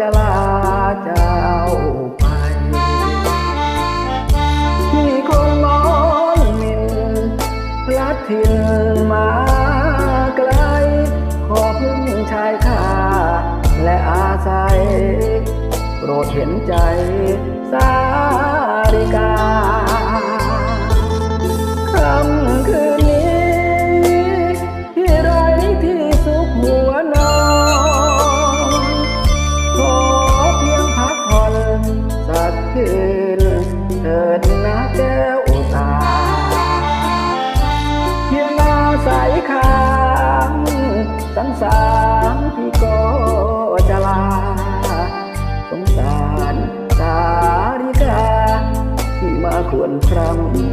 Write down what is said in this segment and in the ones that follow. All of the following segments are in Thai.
จะลาเจ้าไป ที่คนมองมินพลัดถิ่นมาไกล ขอพึ่งชายคาและอาศัย โปรดเห็นใจสาริกา สายค้างสังสารพี่ก็จะลา สงสารสาริกาที่มาควรครำ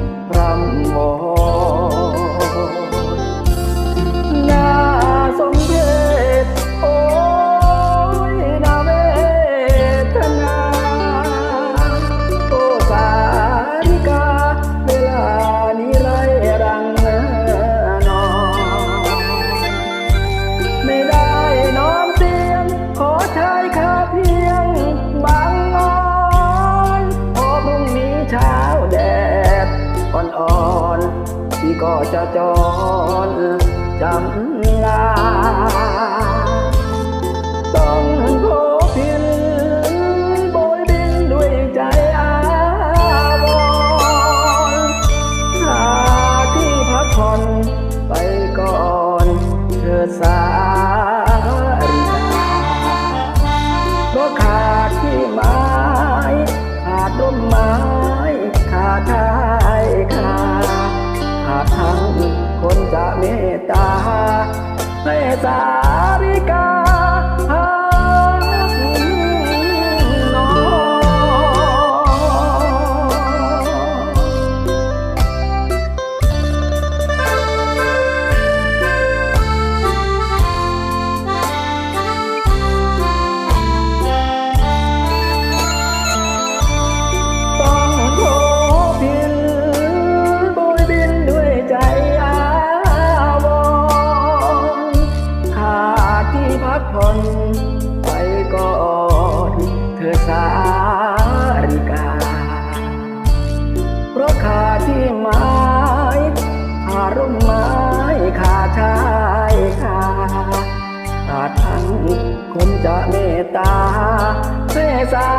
อนพี่ก็จะจอนจำลาต้อง ตตาให้สาริกา ธอสาริกา เพราะขาดที่ไม้อารมณ์ไม้ขาดชายคาขาดทั้งคนจะเมตตาเมสา